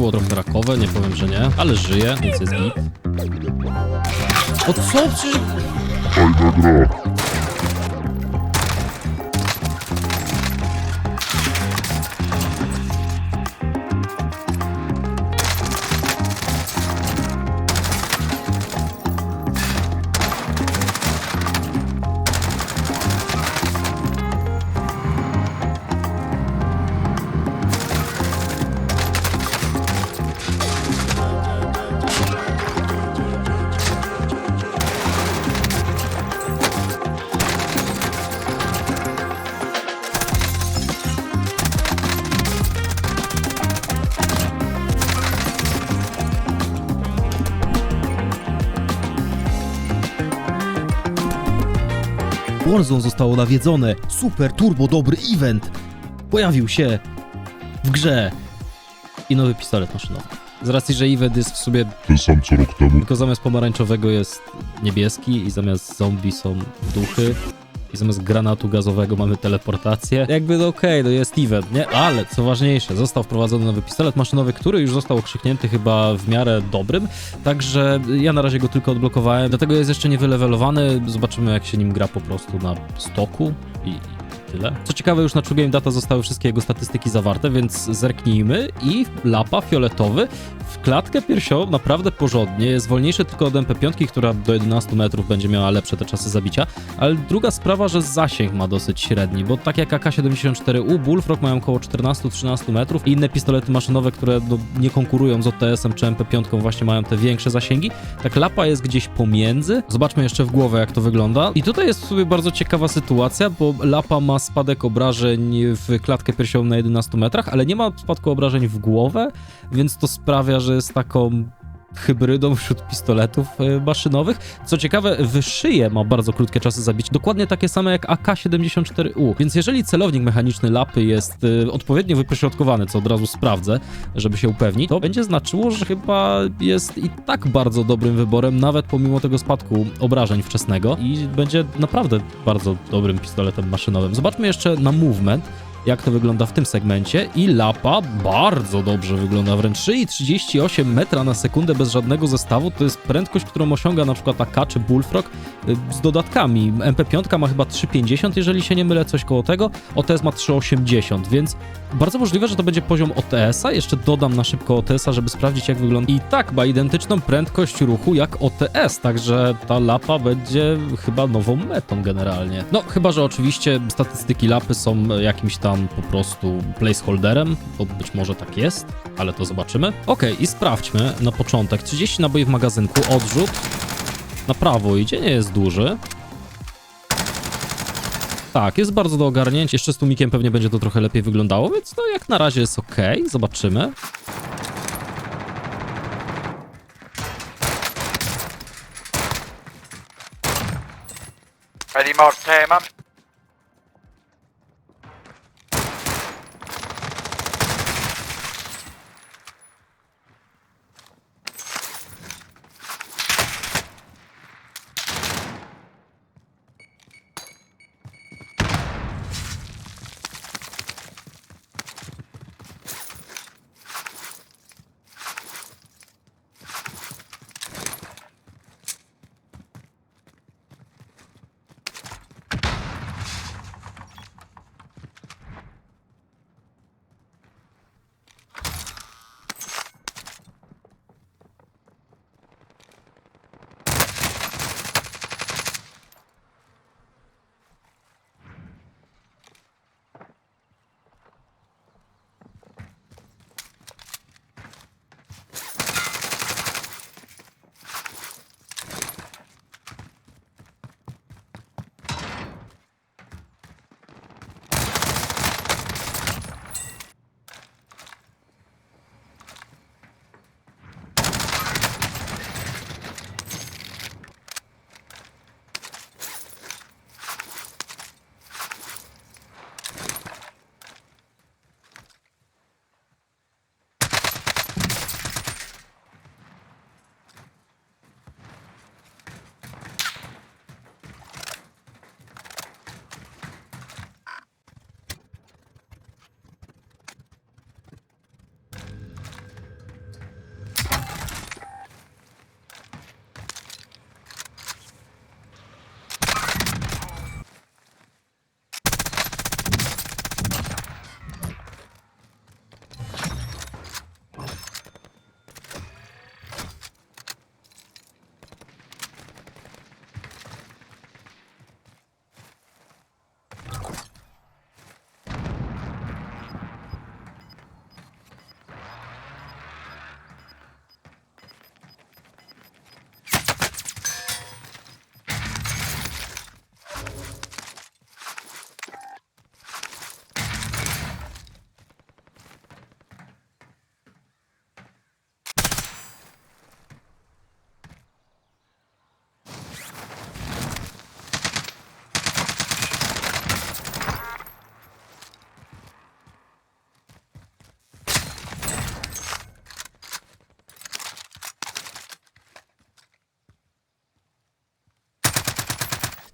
było trochę rakowe, nie powiem, że nie, ale żyje, więc jest git. O co? Przecież... Fajna gra. Warzone zostało nawiedzone. Super, turbo, dobry event. Pojawił się w grze. I nowy pistolet maszynowy. Z racji, że event jest w sobie Ten sam co rok temu. tylko zamiast pomarańczowego jest niebieski i zamiast zombie są duchy. I zamiast granatu gazowego mamy teleportację. Jakby no okej, no jest event, nie? Ale co ważniejsze, został wprowadzony nowy pistolet maszynowy, który już został okrzyknięty chyba w miarę dobrym. Także ja na razie go tylko odblokowałem. Dlatego jest jeszcze niewylewelowany. Zobaczymy jak się nim gra po prostu na stoku i tyle. Co ciekawe, już na True Game Data zostały wszystkie jego statystyki zawarte, więc zerknijmy i lapa fioletowy w klatkę piersiową naprawdę porządnie. Jest wolniejszy tylko od MP5, która do 11 metrów będzie miała lepsze te czasy zabicia, ale druga sprawa, że zasięg ma dosyć średni, bo tak jak AK-74U, Bullfrog mają około 14-13 metrów i inne pistolety maszynowe, które no, nie konkurują z OTS-em czy MP5 właśnie mają te większe zasięgi, tak lapa jest gdzieś pomiędzy. Zobaczmy jeszcze w głowę jak to wygląda. I tutaj jest w sobie bardzo ciekawa sytuacja, bo lapa ma spadek obrażeń w klatkę piersiową na 11 metrach, ale nie ma spadku obrażeń w głowę, więc to sprawia, że jest taką hybrydą wśród pistoletów e, maszynowych. Co ciekawe, w szyję ma bardzo krótkie czasy zabicia, dokładnie takie same jak AK-74U. Więc jeżeli celownik mechaniczny lapy jest e, odpowiednio wypośrodkowany, co od razu sprawdzę, żeby się upewnić, to będzie znaczyło, że chyba jest i tak bardzo dobrym wyborem, nawet pomimo tego spadku obrażeń wczesnego i będzie naprawdę bardzo dobrym pistoletem maszynowym. Zobaczmy jeszcze na movement jak to wygląda w tym segmencie? I lapa bardzo dobrze wygląda, wręcz 3,38 metra na sekundę bez żadnego zestawu, to jest prędkość, którą osiąga na przykład AK czy Bullfrog y, z dodatkami. MP5 ma chyba 3,50, jeżeli się nie mylę, coś koło tego, OTS ma 3,80, więc bardzo możliwe, że to będzie poziom OTS-a, jeszcze dodam na szybko OTS-a, żeby sprawdzić jak wygląda. I tak ma identyczną prędkość ruchu jak OTS, także ta lapa będzie chyba nową metą generalnie. No, chyba, że oczywiście statystyki lapy są jakimś tam po prostu placeholderem, bo być może tak jest, ale to zobaczymy. Okej, i sprawdźmy na początek. 30 naboi w magazynku, odrzut. Na prawo idzie, nie jest duży. Tak, jest bardzo do ogarnięcia. Jeszcze z tłumikiem pewnie będzie to trochę lepiej wyglądało, więc no jak na razie jest ok. Zobaczymy. Ready more team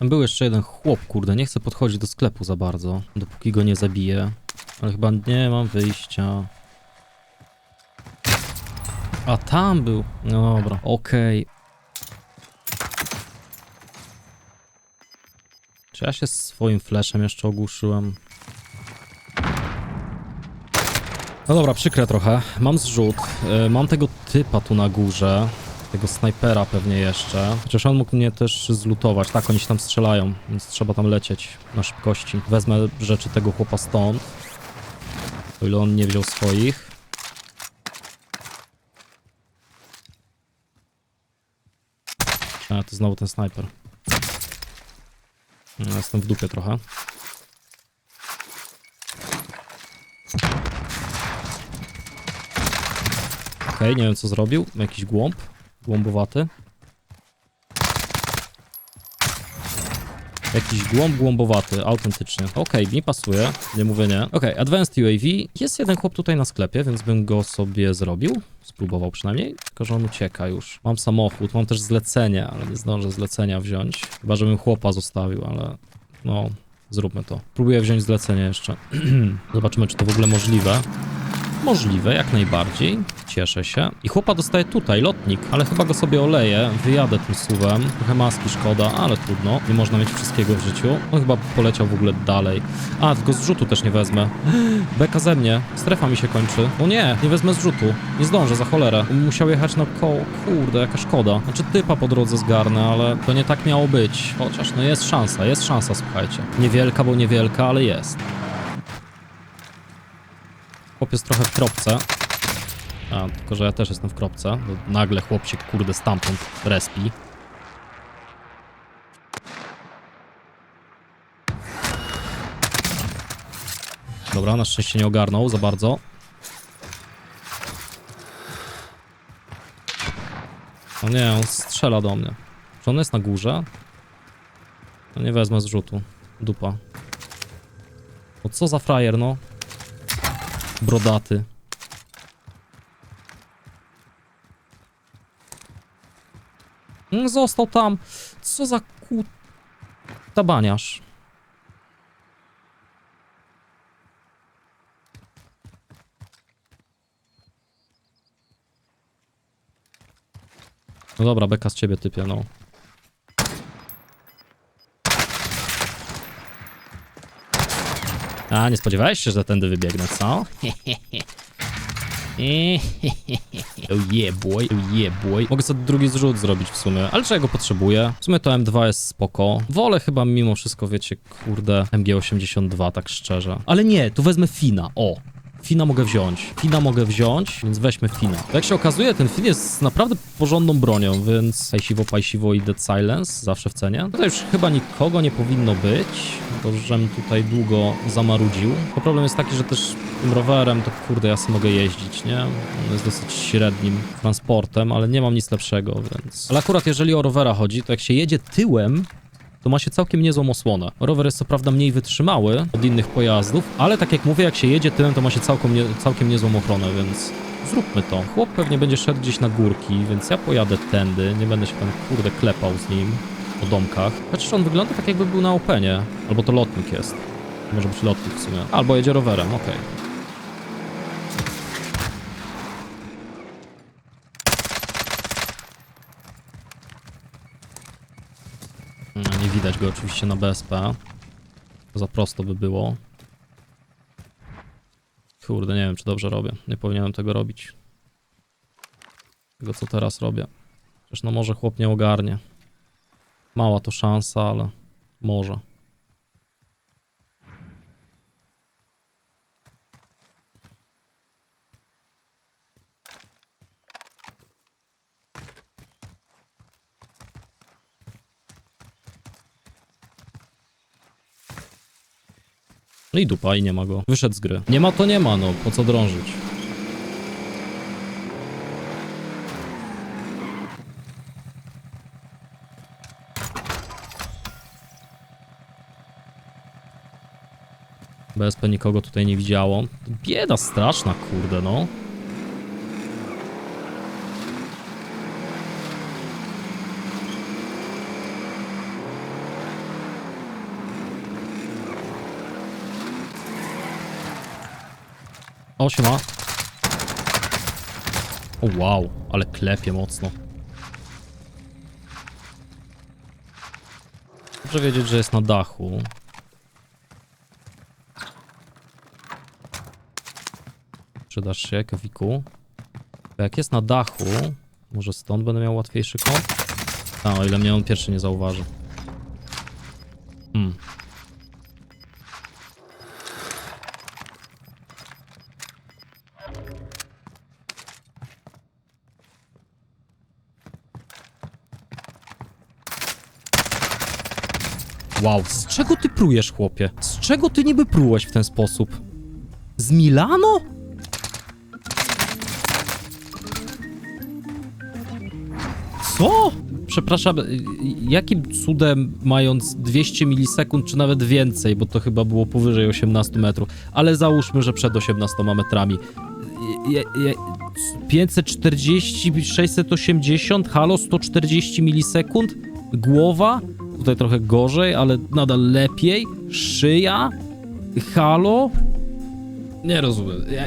Tam był jeszcze jeden chłop, kurde, nie chcę podchodzić do sklepu za bardzo, dopóki go nie zabiję. Ale chyba nie mam wyjścia. A tam był. No dobra, okej. Czy ja się swoim flashem jeszcze ogłuszyłem? No dobra, przykre trochę. Mam zrzut. y, Mam tego typa tu na górze. Tego snajpera pewnie jeszcze. Chociaż on mógł mnie też zlutować. Tak, oni się tam strzelają, więc trzeba tam lecieć na szybkości. Wezmę rzeczy tego chłopa stąd. O ile on nie wziął swoich. A, to znowu ten snajper. No, jestem w dupie trochę. Okej, nie wiem co zrobił. Jakiś głąb. Głąbowaty. Jakiś głąb głąbowaty, autentycznie. Okej, mi pasuje, nie mówię nie. Okej, Advanced UAV. Jest jeden chłop tutaj na sklepie, więc bym go sobie zrobił. Spróbował przynajmniej, tylko że on ucieka już. Mam samochód, mam też zlecenie, ale nie zdążę zlecenia wziąć. Chyba, żebym chłopa zostawił, ale no, zróbmy to. Próbuję wziąć zlecenie jeszcze. Zobaczymy, czy to w ogóle możliwe. Możliwe, jak najbardziej. Cieszę się. I chłopa dostaje tutaj, lotnik, ale chyba go sobie oleję. Wyjadę tym suwem. Trochę maski szkoda, ale trudno. Nie można mieć wszystkiego w życiu. On chyba poleciał w ogóle dalej. A, tylko zrzutu też nie wezmę. Beka ze mnie. Strefa mi się kończy. O nie, nie wezmę zrzutu. Nie zdążę, za cholerę. Musiał jechać na koło. Kurde, jaka szkoda. Znaczy typa po drodze zgarnę, ale to nie tak miało być. Chociaż, no jest szansa, jest szansa, słuchajcie. Niewielka, bo niewielka, ale jest. Chłop jest trochę w kropce. A, tylko że ja też jestem w kropce. Nagle chłop się, kurde, stamtąd respi. Dobra, na szczęście nie ogarnął za bardzo. O nie, on strzela do mnie. Czy on jest na górze? No nie wezmę zrzutu. Dupa. O co za frajer, no? Brodaty. Mm, Został tam. Co za ku... Tabaniarz. No dobra, beka z ciebie typie, no. A, nie spodziewałeś się, że tędy wybiegnę, co? oh yeah boy, oh yeah boy. Mogę sobie drugi zrzut zrobić w sumie, ale czego potrzebuję? W sumie to M2 jest spoko. Wolę chyba mimo wszystko, wiecie, kurde, MG82, tak szczerze. Ale nie, tu wezmę Fina, o. Fina mogę wziąć. Fina mogę wziąć, więc weźmy Fina. Jak się okazuje, ten Fin jest naprawdę porządną bronią, więc pajsiwo, pajsiwo i Dead Silence zawsze w cenie. Tutaj już chyba nikogo nie powinno być, żem tutaj długo zamarudził. Tylko problem jest taki, że też tym rowerem to kurde ja sobie mogę jeździć, nie? On jest dosyć średnim transportem, ale nie mam nic lepszego, więc... Ale akurat jeżeli o rowera chodzi, to jak się jedzie tyłem, to ma się całkiem niezłą osłonę. Rower jest co prawda mniej wytrzymały od innych pojazdów, ale tak jak mówię, jak się jedzie tyłem, to ma się całkiem, nie, całkiem niezłą ochronę, więc zróbmy to. Chłop pewnie będzie szedł gdzieś na górki, więc ja pojadę tędy, nie będę się tam kurde klepał z nim po domkach. Chociaż on wygląda tak jakby był na openie, albo to lotnik jest. Może być lotnik w sumie. Albo jedzie rowerem, okej. No, Nie widać go oczywiście na BSP. Za prosto by było. Kurde, nie wiem, czy dobrze robię. Nie powinienem tego robić. Tego, co teraz robię. Przecież no może chłop nie ogarnie. Mała to szansa, ale może. No i dupa, i nie ma go. Wyszedł z gry. Nie ma to nie ma, no. Po co drążyć? BSP nikogo tutaj nie widziało. Bieda straszna, kurde, no. O, siema. O, wow, ale klepie mocno. Dobrze wiedzieć, że jest na dachu. Przydasz się, Kewiku. Bo Jak jest na dachu, może stąd będę miał łatwiejszy kąt? A, o ile mnie on pierwszy nie zauważy. Wow, z czego ty prujesz, chłopie? Z czego ty niby prułeś w ten sposób? Z Milano? Co? Przepraszam, y, y, jakim cudem mając 200 milisekund, czy nawet więcej, bo to chyba było powyżej 18 metrów, ale załóżmy, że przed 18 metrami. Y, y, 540, 680, halo, 140 milisekund? Głowa? tutaj trochę gorzej, ale nadal lepiej. Szyja? Halo? Nie rozumiem. Ja...